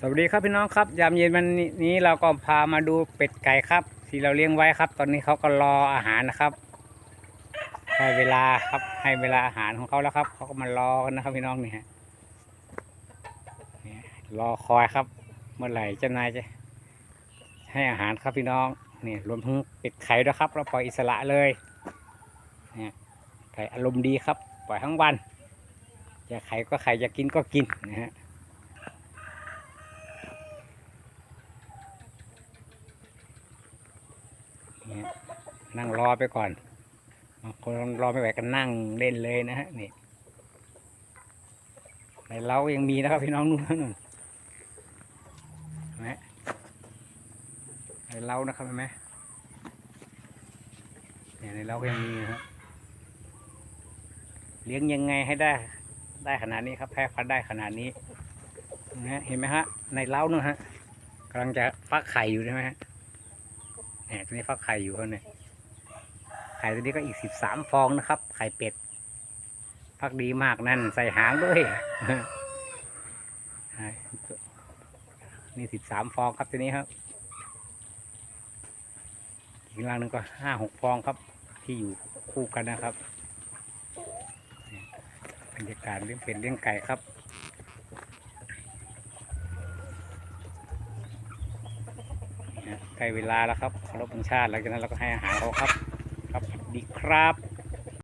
สวัสดีครับพี่น้องครับ ยามเย็นวันนี้เราก็พามาดูเป็ดไก่ครับ ที่เราเลี้ยงไว้ครับ ตอนนี้เขาก็รออาหารนะครับให้เวลาครับให้เวลาอาหารของเขาแล้วครับเขาก็มารอกันนะครับพี่น้องนี่ฮะเนี่ยรอคอยครับ เมื่อไหร่เจ้านายจะ ให้อาหารครับพี่น้องนี่รวมทั้งเป็ดไข่ด้วยครับ เราปล่อยอิสระเลยเนี่ยไก่อารมณ์ดีครับ ปล่อยทั้งวันจะไข่ก็ไข่จะกินก็กินนะฮะ นี่นั่งรอไปก่อนบางคนรอไม่ไหวก็นั่งเล่นเลยนะฮะนี่ในเล้ายังมีนะครับพี่น้องนู่นนู่นเห็นไหมในเล้านะครับเห็นไหมเนี่ยในเล้าก็ยังมีนะครับเลี้ยงยังไงให้ได้ ได้ขนาดนี้ครับแพ้พันได้ขนาดนี้นะเห็นไหมฮะในเล้านู่นฮะกำลังจะฟักไข่อยู่ใช่ไหมฮะ เนี่ยตัวนี้ฟักไข่อยู่ครับเนี่ยไข่ตัวนี้ก็อีกสิบสามฟองนะครับ ไข่เป็ดฟักดีมากนั่นใส่หางด้วยนี่สิบสามฟองครับตัวนี้ครับอีกรังหนึ่งก็ห้าหกฟองครับ ที่อยู่คู่กันนะครับบรรยากาศเลี้ยงเป็ดเลี้ยงไก่ครับ นะ ใกล้เวลาแล้วครับเคารพธงชาติแล้วจากนั้นเราก็ให้อาหารเขาครับ ครับดีครับ